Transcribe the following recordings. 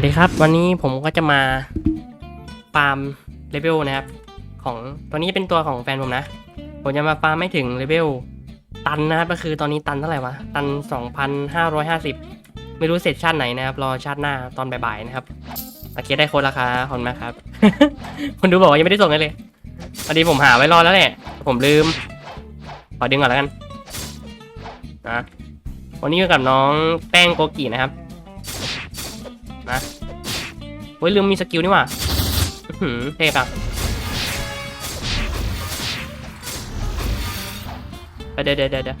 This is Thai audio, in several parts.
วัสดีครับวันนี้ผมก็จะมาฟาร์มเลเวลนะครับ ของตัวนี้เป็นตัวของแฟนผมนะ ผมจะมาฟาร์มไม่ถึงเลเวลตันนะครับก็คือตอนนี้ตันเท่าไหร่วะ ตัน 2,550 ไม่รู้เสร็จชาติไหนนะครับ รอชาติหน้าตอนบ่ายๆนะครับโอเคได้โค้ดราคาขอบคุณมาครับ คนดูบอกว่ายังไม่ได้ส่งเลยพอดีผมหาไว้รอแล้วแหละผมลืม ขอดึงก่อนแล้วกันนะวันนี้อยู่กับน้องแป้งโกกินะครับ เฮ้ยลืมมีสกิลนี่ว่าอื้อหือเทพอะไปเดี๋ยวเดี๋ยวเดี๋ยวเดะ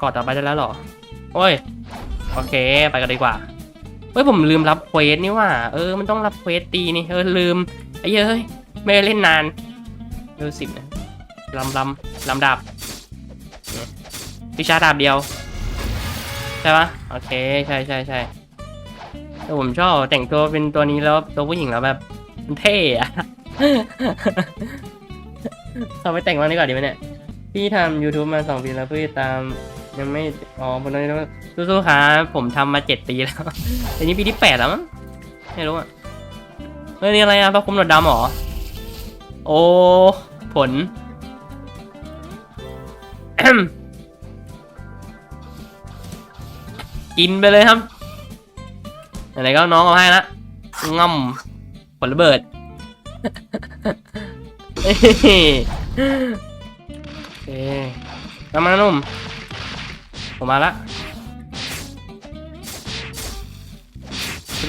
กอดต่อไปได้แล้วหรอ โอ้ย โอเค ไปกันดีกว่า เฮ้ย ผมลืมรับเควสนี่ว่า เออ มันต้องรับเควสตีนี่ เออ ลืม ไอ้เย้ย ไม่เล่นนานเออสิบนะลำลำลำดาบวิชาดาบเดียว ใช่ปะโอเค ใช่ใช่ใช่ แต่ผมชอบแต่งตัวเป็นตัวนี้แล้วตัวผู้หญิงแล้วแบบมันเท่อะเอาไปแต่งมางดีกว่าดีไหมเนี่ย พี่ทำ YouTube มาสองปีแล้วพี่ตามยังไม่ อ๋อผมตอนนี้สู้ๆครับผมทำมาเจ็ดปีแล้วแต่นี้ปีที่แปดแล้วมั้ง ไม่รู้อะเฮ้ยนี่อะไรอะพระคุมหนวดดำเหรอ โอ้ ผล กินไปเลยครับ ไหนๆก็น้องเอาให้ละง่อมผลระเบิดเอ้ยโอเคมันนุ่ม ผมมาละ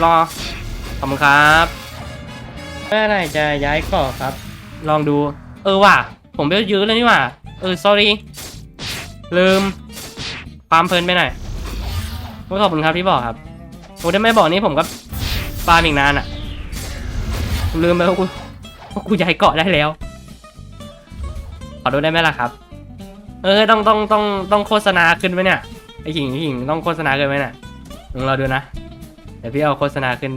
รอขอบคุณครับเมื่อไรจะย้ายกาะครับ ลองดู เออว่ะ ผมไปยื้อเลยนี่ว่ะ เออ sorry ลืมความเพลินไปหน่อยขอบคุณครับที่บอกครับ โอ้ถ้าไม่บอกนี่ผมก็ฟาร์มอีกนานอะ่ะลืมไปว่ากูว่ากูย้ายเกาะได้แล้ว ขอดูได้ไหมล่ะครับ เออต้องต้องต้องต้องโฆษณาขึ้นไหมเนี่ยไอหิงไอหิงต้องโฆษณาขึ้นไหมเนี่ยลองเราดูนะ เดี๋ยวพี่เอาโฆษณาขึ้น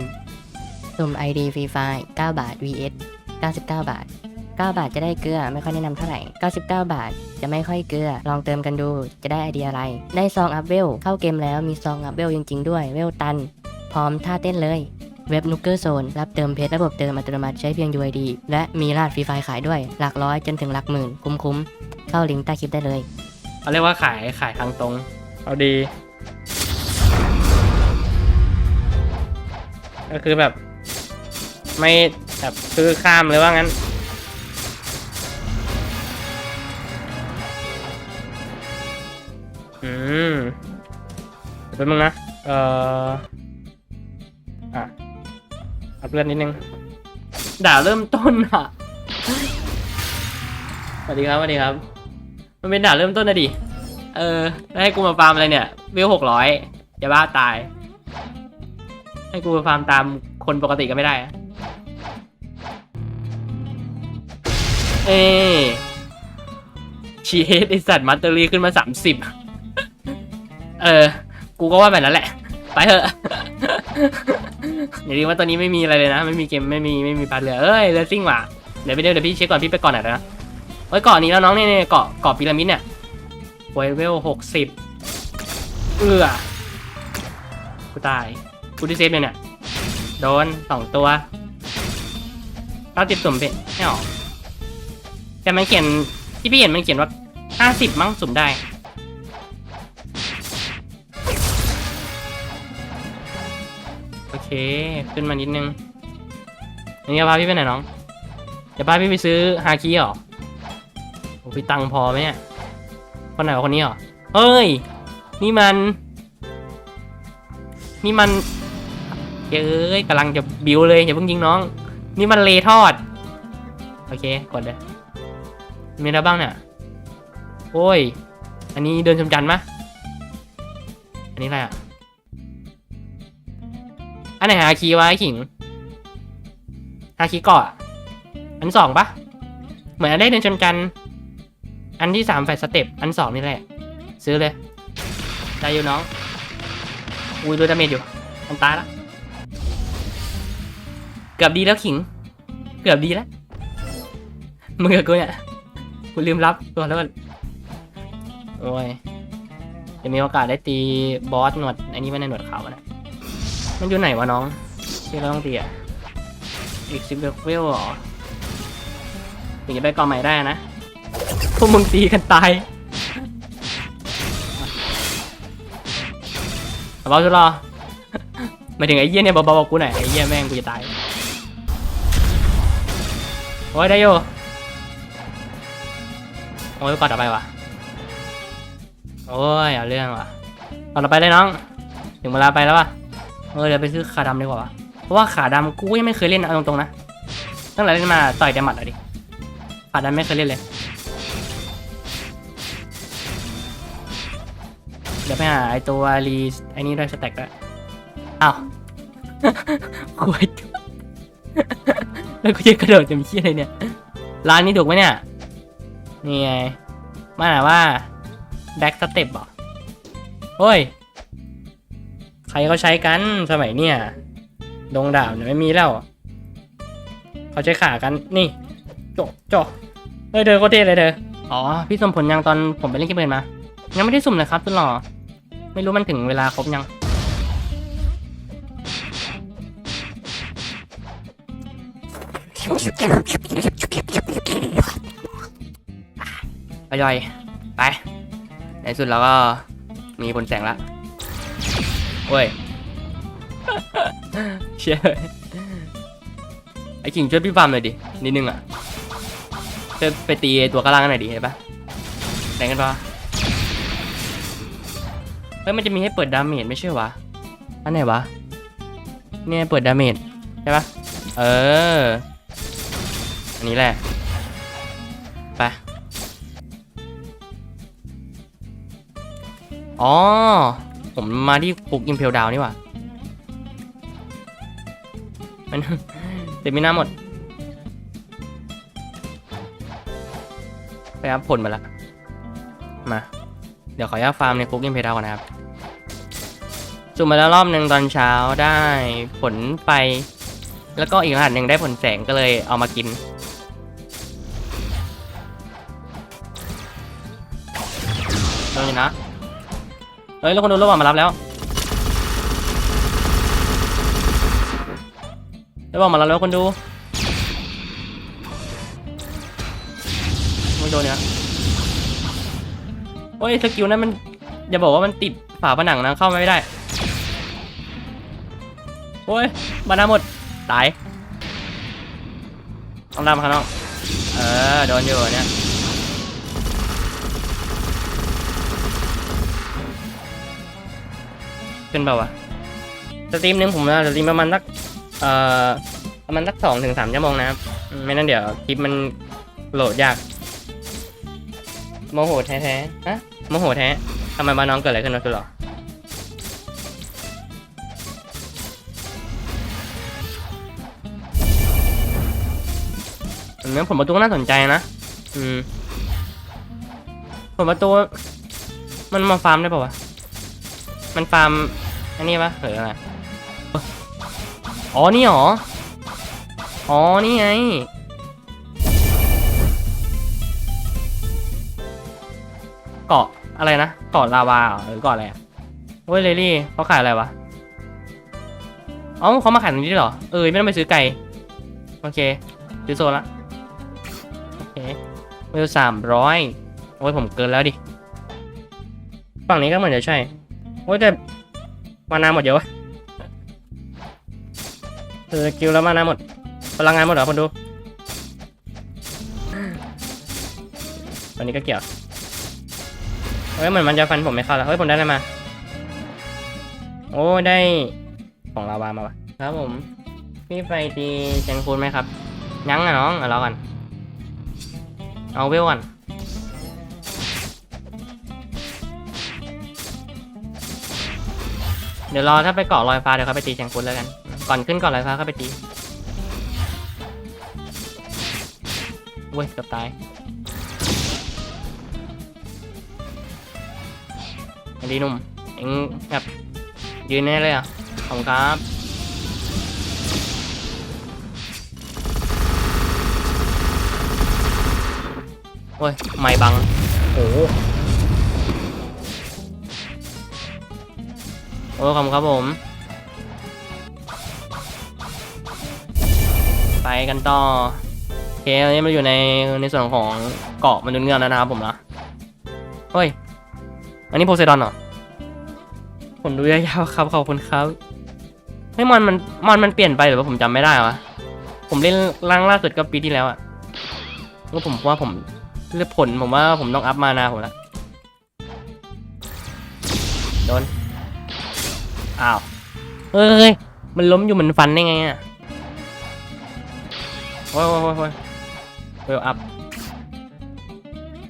สุ่ม ID ฟรีไฟล์9บาท vs 99 บาท 9 บาทจะได้เกลือไม่ค่อยแนะนำเท่าไหร่ 99 บาท จะไม่ค่อยเกลือ ลองเติมกันดูจะได้ไอเดียอะไร ได้ซองอัพเวลเข้าเกมแล้วมีซองอัพเวลจริง ๆ ด้วยเวลตัน พร้อมท่าเต้นเลยเว็บนุกเกอร์โซนรับเติมเพชรระบบเติมอัตโนมัติใช้เพียง UID และมีราดฟรีไฟล์ขายด้วย หลักร้อยจนถึงหลักหมื่น คุ้มๆ เข้าลิงก์ใต้คลิปได้เลย เขาเรียกว่าขายขายทางตรง เอาดี ก็คือแบบ ไม่แบบซื้อข้ามเลยว่างั้น มเดี๋ยวแป๊บนึงนะ เอ่อ อะอัพเลือดนิดนึง ด่าเริ่มต้นอะ สวัสดีครับสวัสดีครับ มันเป็นด่าเริ่มต้นนะดิ เออแล้วให้กูมาฟาร์มอะไรเนี่ย วิวหกร้อยอย่าบ้าตาย ให้กูมาฟาร์มตามคนปกติก็ไม่ได้อะเอชีเฮดไอสัตว์มัตเตอรี่ขึ้นมาสามสิบ เออ กูก็ว่าแบบนั้นแหละ ไปเถอะอย่าลืมว่าตอนนี้ไม่มีอะไรเลยนะ ไม่มีเกม ไม่มี ไม่มีปลาเรือเอ้ยเรือซิ่งว่ะ เดี๋ยวไปเดี๋ยวเดี๋ยวพี่เช็คก่อนพี่ไปก่อนหน่อยนะเฮ้ยเกาะนี้แล้วน้องเนี่ยเกาะเกาะพีระมิดเนี่ยเวเวลหกสิบเอื้อกูตายกูที่เซฟเลยเนี่ย โดนสองตัวเราติดสุ่มเป็นไม่ออกแต่มันเขียนที่พี่เห็นมันเขียนว่าห้าสิบมั้งสุ่มได้ ขึ้นมานิดนึงนนี้จะพาพี่ไปไหนน้อง จะพาพี่ไปซื้อฮาคิเหรอโอ้พี่ตังพอไหมเนี่ย คนไหนวะคนนี้เหรอเฮ้ย นี่มัน นี่มันเอ้ยกำลังจะบิวเลยอย่าเพิ่งยิงน้อง นี่มันเลทอด โอเค กดเลย มีอะไรบ้างเนี่ย โอ้ย อันนี้เดินชมจันทร์มะ อันนี้อะไรอะ อันไหนหาคีย์วะไอ้ขิง หาคีย์เกาะอะอันสองปะเหมือนอันได้เดินชมจัน อันที่สามแฟดสเต็ปอันสองนี่แหละ ซื้อเลยได้อยู่น้อง อุ้ยดูดาเมจอยู่มันตายละเกือบดีแล้วขิง เกือบดีแล้วมึงกับกูเนี่ยกูลืมรับตัวแล้วโอ้ยจะมีโอกาสได้ตีบอสหนวดอันนี้ไม่ในหนวดขาวนะ มันอยู่ไหนวะน้องที่เราต้องตีอะอีกสิบเลเวลเหรอถึงจะไปก่อใหม่ได้นะ พวกมึงตีกันตายเบาๆชุดรอมาถึงไอ้เหี้ยเนี่ยเบาๆบอกกูหน่อยไอ้เหี้ยแม่งกูจะตาย โอ้ยได้อยู่โอ้ยก่อนต่อไปวะโอ้ยเอาเรื่องวะก่อนต่อไปเลยน้อง ถึงเวลาไปแล้ววะ เออเดี๋ยวไปซื้อขาดำดีกว่าวะเพราะว่าขาดำกูยังไม่เคยเล่นเอาตรงๆนะ ตั้งแต่เล่นมาต่อยแต่หมัดอะดิขาดำไม่เคยเล่นเลย เดี๋ยวไปหาไอตัวรีไอนี่ด้วยสแต็กด้วยอ้าวคุยแล้วกูจะกระโดดจะมีเชี่ยอะไรเนี่ย ร้านนี้ถูกไหมเนี่ย นี่ไงมาหนาว่าแบ็กสเต็ปเหรอ โอ้ย ใครเขาใช้กันสมัยเนี่ยดงดาบเนี่ยไม่มีแล้ว เขาใช้ขากันนี่โจโจเฮ้ยเธอโคตรเท่เลยเธออ๋อพี่สมผลยังตอนผมไปเล่นเกมเบิร์นมา ยังไม่ได้สุ่มเลยครับคุณหล่อไม่รู้มันถึงเวลาครบยัง ไปย่อย ไป ในสุดเราก็มีผลแสงละ เว้ยเชี่ยไอ้กิ่งช่วยพี่ฟาร์มหน่อยดิ นิดนึงอะช่วยไปตีตัวกระลังหน่อยดิเห็นปะแรงกันปะเฮ้ยมันจะมีให้เปิดดาเมจไม่ใช่วะ อันไหนวะ เนี่ยเปิดดาเมจใช่ปะเออ อันนี้แหละ ไปอ๋อ ผมมาที่ปุกอิมเพลดาวนี่ว่ามันเต็มไม่น่าหมด ไปอัพผลมาละ มา เดี๋ยวขออนุญาตฟาร์มในคุกอิมเพลดาวก่อนนะครับสุ่มมาแล้วรอบหนึ่งตอนเช้าได้ผลไฟแล้วก็อีกรหัสหนึ่งได้ผลแสงก็เลยเอามากิน เฮ้ยแล้วคนดูรถบอลมารับแล้วรถบอลมารับแล้วคนดูไม่โดนเนี่ยโอ้ยสกิลนั้นมันอย่าบอกว่ามันติดฝาผนังนะเข้ามาไม่ได้โอ้ยมานาหมดตายต้องดำข้างนอกเออโดนอยู่เนี่ย ขึ้นเปล่าวะสตรีมหนึงผมจะสตรีมประมาณสักเอ่อประมาณสักสองถึงสามชั่วโมงนะครับไม่นั้นเดี๋ยวคลิปมันโหลดยากโมโหแท้ๆฮะโมโหแท้ทำไมบ้านน้องเกิดอะไรขึ้นวะคือหรออืมงั้นผมประตูก็น่าสนใจนะ อืมผมประตูมันมาฟาร์มได้ป่าวะ มันฟาร์มอันนี้ปะหรืออะไรอ๋อนี่หรอ อ๋อนี่ไง เกาะอะไรนะ เกาะลาวาหรือเกาะอะไรอะเว้ยเลลี่เขาขายอะไรวะเอ้าเขามาขายตรงนี้ด้เหรอ เออไม่ต้องไปซื้อไก่ โอเค ซื้อโซนละ โอเคเวลสามร้อยโอ้ยผมเกินแล้วดิ ฝั่งนี้ก็เหมือนจะใช่ โอ้ยแต่มานาหมดเยอะวะเออคิวแล้วมานาหมด พลังงานหมดเหรอคนดูตอนนี้ก็เกี่ยวเฮ้ยเหมือนมันจะฟันผมไม่เข้าแล้วเฮ้ยผมได้อะไรมา โอ้ได้ของลาวามาปะครับผมพี่ไฟตีแจงคูนไหมครับ ยังอะน้องเอารอกัน เอาเวลก่อน เดี๋ยวรอถ้าไปเกาะลอยฟ้าเดี๋ยวเขาไปตีแชงคุนแล้วกัน ก่อนขึ้นเกาะลอยฟ้าเขาไปตีเว้ยเกือบตายไอ้ดีหนุ่ม เอ็งแบบยืนแน่เลยอะขอบคุณครับโอ้ย ไม่บัง โอ้ อ้ขอบคุณครับผม ไปกันต่อโอเคอันนี้มันอยู่ในในส่วนของเกาะมนุษย์เงือกแล้วนะครับผมนะเฮ้ย อันนี้โพไซดอนเหรอ ผมดูยาวๆครับขอบคุณครับเฮ้ยมอนมันมอนมันเปลี่ยนไปหรือว่าผมจำไม่ได้วะผมเล่นร่างล่าสุดก็ปีที่แล้วอะก็ผมว่าผมเลือกผลผมว่าผมต้องอัพมานาผมละโดน อ้าวเฮ้ยมันล้มอยู่มันฟันได้ไงอะโอ้ยโอ้ยโอ้ยโอ้ยเวลอัพ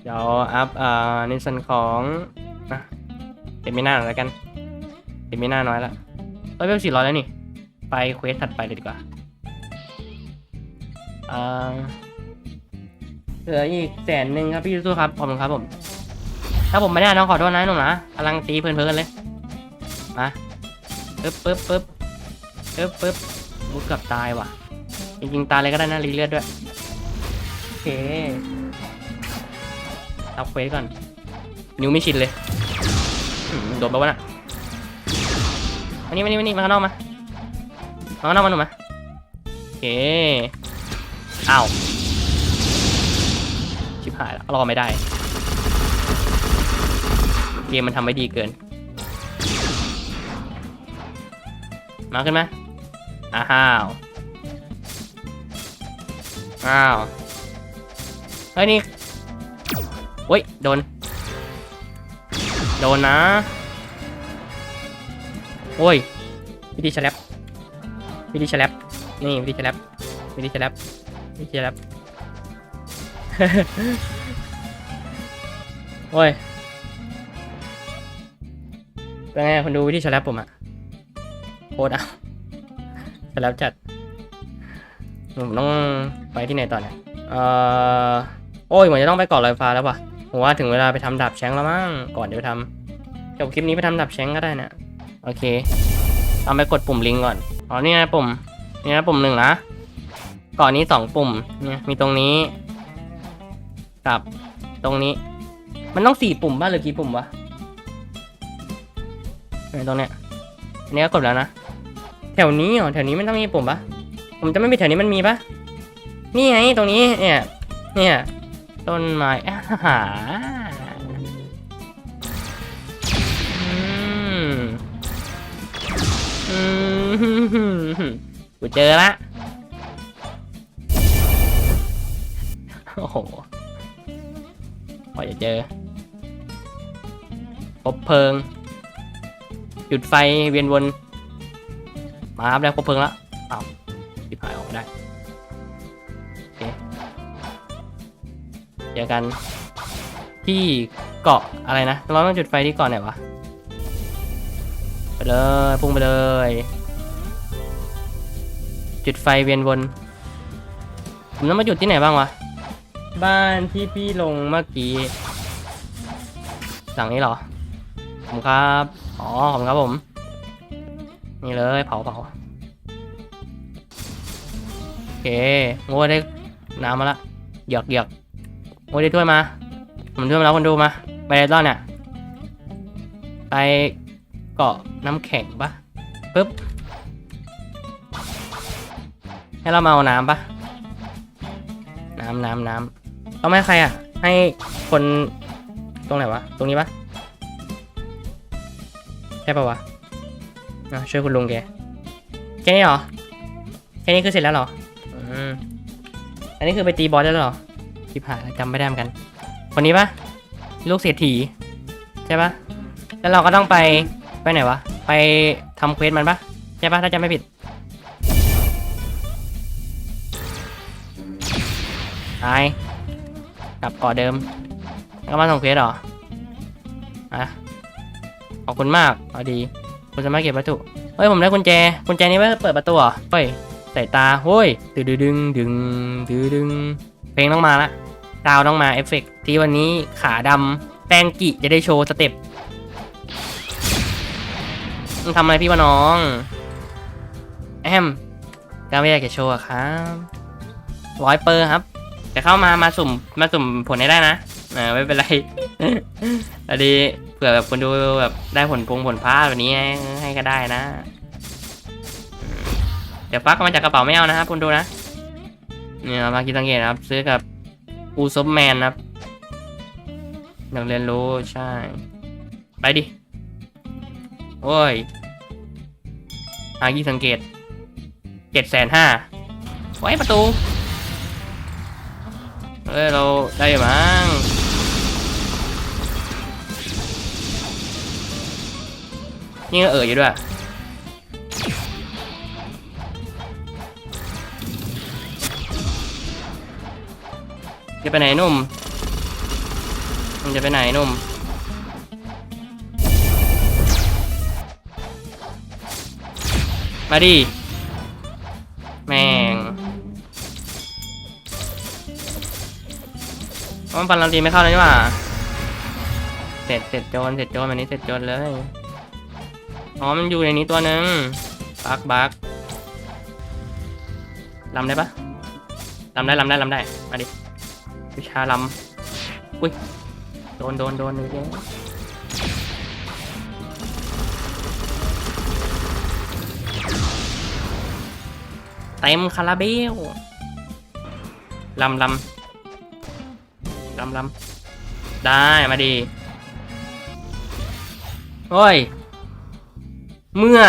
เดี๋ยวอัพอ่าในส่วนของนะเต็มไม่น่าหน่อยแล้วกันเต็มไม่น่าน้อยละเฮ้ยเวลสี่ร้อยแล้วนี่ ไปเควสถัดไปเลยดีกว่าอ่าเหลืออีกแสนหนึ่งครับพี่สู้ครับขอบคุณครับผม ถ้าผมไม่ได้น้องขอโทษนะหนุ่มนะกำลังตีเพลินๆเลยมา ปึ๊บปึ๊บปึ๊บปึ๊บปึ๊บมุดเกับตายว่ะ จริงๆ ตายเลยก็ได้นะรีเลือดด้วย โอเคเอาเควสก่อน นิ้วไม่ชินเลยโดนไปวะน่ะมานี่มานี่มานี่มาข้างนอกมามาข้างนอกมาหนุ่มมาโอเคอ้าวชิบหายแล้วรอไม่ได้ เกมมันทำไว้ดีเกิน มาขึ้นไหมอ้าว อ้าว เฮ้ยนี่โอ้ย โดน โดนนะ โอ้ย วิธีแฉลบวิธีแฉลบนี่วิธีแฉลบวิธีแฉลบวิธีแฉลบโอ้ย เป็นไงคนดูวิธีแฉลบผมอะ โคตรเอาแฉลบจัดผมต้องไปที่ไหนต่อเนี่ยเอ่อโอ้ยเหมือนจะต้องไปเกาะลอยฟ้าแล้วว่ะผมว่าถึงเวลาไปทำดาบแชงแล้วมั้งก่อนจะไปทำจบคลิปนี้ไปทำดาบแชงก็ได้นะโอเคเอาไปกดปุ่มลิงก์ก่อนอ๋อนี่ไงปุ่มนี่นะปุ่มหนึ่งนะก่อนนี้สองปุ่มเนี่ยมีตรงนี้ กับตรงนี้ มันต้องสี่ปุ่มบ้างหรือกี่ปุ่มวะเนี่ยตรงเนี้ยอันนี้ก็กดแล้วนะ แถวนี้เหรอแถวนี้มันต้องมีปุ่มปะผมจะไม่มีแถวนี้มันมีปะนี่ไงตรงนี้เนี่ยเนี่ยต้นไม้อาหาอืมอืมกูเจอละโอ้โหพอจะเจอพบเพลิง จุดไฟเวียนวน มาครับได้ครบเพลิงแล้วอ้าวปิดหายออกมาได้โอเคเจอกันที่เกาะอะไรนะ เราต้องจุดไฟที่เกาะไหนวะ ไปเลย พุ่งไปเลย จุดไฟเวียนวน ผมต้องมาจุดที่ไหนบ้างวะ บ้านที่พี่ลงเมื่อกี้หลังนี้เหรอผมครับ อ๋อผมครับผม นี่เลยเผาเผาโอเคโง่ได้น้ำมาละหยอกหยอกโง่ได้ถ้วยมาผมถ้วยมาแล้วคนดูมา ไปไหนต่อเนี่ยไปเกาะน้ำแข็งปะปึ๊บ ให้เรามาเอาน้ำปะน้ำน้ำน้ำเอาไม่ให้ใครอะ ให้คนตรงไหนวะ ตรงนี้ปะใช่ปะวะ อะช่วยคุณลุงแกแค่นี้เหรอแค่นี้คือเสร็จแล้วเหรออืมอันนี้คือไปตีบอสได้แล้วเหรอชิบหายจำไม่ได้เหมือนกันคนนี้ปะลูกเศรษฐีใช่ปะแล้วเราก็ต้องไปไปไหนวะไปทำเควสมันปะใช่ปะถ้าจำไม่ผิดตายกลับกาะเดิมก็มาส่งเควสหรออะขอบคุณมากเอาดี คุณสามารถเก็บวัตถุเฮ้ยผมได้กุญแจกุญแจนี้ไว้เปิดประตูเหรอเฮ้ยใส่ตาเฮ้ยดึงดึงดึงดึงดึงเพลงต้องมาละดาวต้องมาเอฟเฟกต์ที่วันนี้ขาดำแตงกิจะได้โชว์สเต็ปมึงทำอะไรพี่วะน้องแอมก็ไม่อยากจะโชว์ครับร้อยเปอร์ครับแต่เข้ามามาสุ่มมาสุ่มผลให้ได้นะเออไม่เป็นไรอันนี้ ผื่อแบบคนดูแบบได้ผลพงผลพลาดแบบนี้ให้ให้ก็ได้นะ เดี๋ยวฟักมาจากกระเป๋าไม่เอานะครับคุณดูนะเนี่ยมาคิดสังเกตนะครับ ซื้อกับอูซบแมนครับอยากเรียนรู้ใช่ ไปดิ โอ้ยหากี่สังเกตเจ็ดแสนห้าไว้ประตูเอ้ย เราได้อยู่มั้ง นี่ก็เอออยู่ด้วยจะไปไหนนุ่มมันจะไปไหนนุ่มมาดิแม่งมันปันลำดีไม่เข้าเลยนี่หว่า เสร็จเสร็จโจนเสร็จโจนวันนี้เสร็จโจนเลย อ๋อ มันอยู่ในนี้ตัวหนึ่งบักบักลำได้ปะลำได้ลำได้ลำได้ มาดิวิชาลำอุ้ย โดนโดนโดนเลยเจ๊เต็มคาราเบลลำลำลำลำได้ มาดีโอ้ย เมื่อ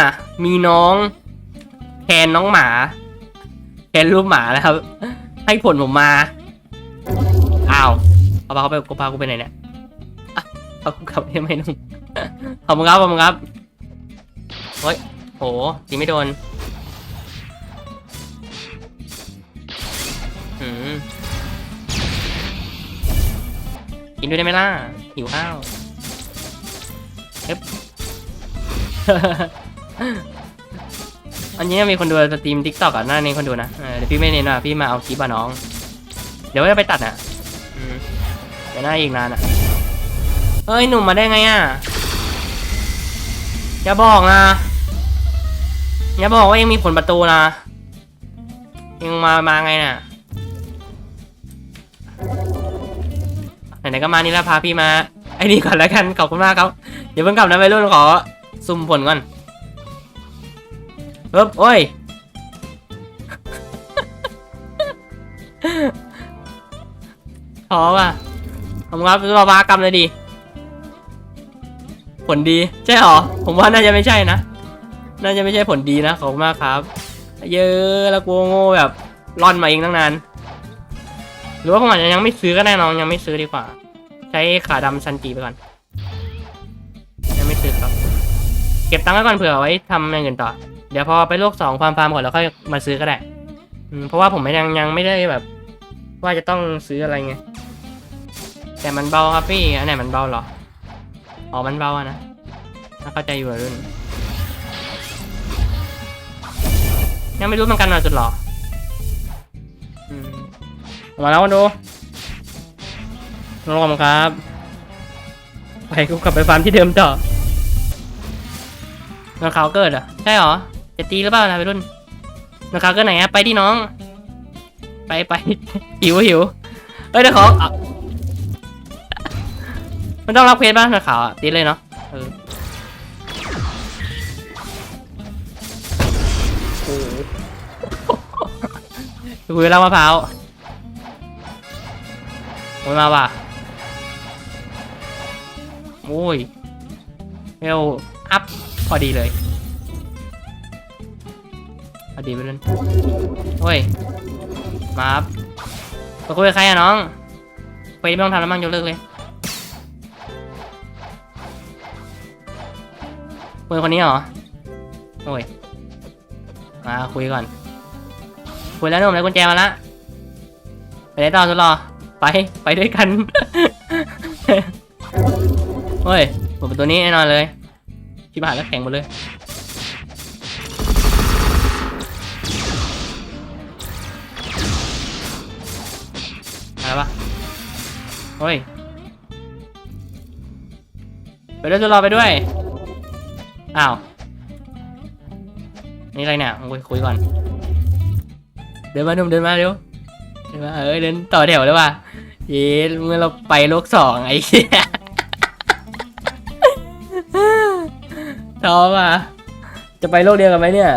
มีน้องแทนน้องหมาแทนรูปหมาแล้วครับ ให้ผลผมมา อ้าวเอาปาเขาไปกูปากูไปไหนเนี่ยเอากูกลับได้ไหมนุ่มขอบคุณครับขอบคุณครับเฮ้ยโหตีไม่โดนหืมกินด้วยได้ไหมล่ะหิวข้าวเอ๊บ อันนี้มีคนดูสตรีมทิกตอกอะหน้านี้คนดูนะเออเดี๋ยวพี่ไม่เน้นว่ะพี่มาเอาคลิปอะน้อง เดี๋ยวจะไปตัดอะอืมเดี๋ยวหน้าอีกนานอะเอ้ยหนุ่มมาได้ไงอะอย่าบอกนะอย่าบอกว่ายังมีผลประตูนะยังมามาไงน่ะไหนๆก็มานี่แล้วพาพี่มาไอ้นี่ก่อนแล้วกันขอบคุณมากครับเดี๋ยวเพิ่งกลับนะไปรุ่นขอ ซุ่มผลก่อนเฮ้ยโอ้ยท้อว่ะขอบคุณครับรอบากรรมเลยดี ผลดีใช่หรอ ผมว่าน่าจะไม่ใช่นะ น่าจะไม่ใช่ผลดีนะขอบคุณมากครับ เยอะแล้วกลัวโง่แบบร่อนมาเองตั้งนาน หรือว่าผมอาจจะยังไม่ซื้อก็ได้น้องยังไม่ซื้อดีกว่า ใช้ขาดำซันจีไปก่อน ยังไม่ซื้อครับ ก็บตังค์ไว้ก่อนเผื่อไว้ทำอย่างอื่นต่อ เดี๋ยวพอไปโลกสองฟามฟาร์มก่อนแล้วค่อยมาซื้อก็ได้เพราะว่าผมยังยังไม่ได้แบบ ว่าจะต้องซื้ออะไรไงแต่มันเบาครับพี่อันไหนมันเบาเหรออ๋อมันเบาอะนะถ้าเข้าใจอยู่รุ่นยังไม่รู้มือนกันว่าจุดหรออืมอกมาแล้วมาดูรอมครับ ไปกูกลับไปฟาร์มที่เดิมต่อ นักข่าวเกิดอะใช่เหรอจะตีหรือเปล่านะไปรุ่นนักข่าวเกิดไหนอะไปที่น้อง ไปไปหิวหิวเอ้ยเดี๋ยวขออะมันต้องรับเควสบ้างนักข่าวอะตีเลยเนาะเออโอ้โหคุยแล้วมะพร้าวโอ้ยมาว่ะโอ้ยเอวอัพ อดีเลยพอดีไปเลยโอ้ย มาครับไปคุยกับใครอะน้องไปไม่ต้องทำแล้วมั่งยกเลิกเลยคุยคนนี้เหรอ โอ้ย มาคุยก่อน คุยแล้วนุ่มได้กุญแจมาละ ไปไหนต่อสุดรอ ไป ไปด้วยกันเฮ้ยเปิดประตูนี้แน่นอนเลย ชิบหายแล้วแข็งหมดเลยอะไรวะเฮ้ย ไปด้วยสุดรอไปด้วย อ้าว นี่อะไรเนี่ยคุยคุยก่อน เดินมาหนุ่มเดินมาเร็ว เดินมาเออเดินต่อแถวเลยว่ะเย้เมื่อเราไปโลกสองไอ้เหี้ย ท้อว่ะ จะไปโลกเดียวกันไหมเนี่ย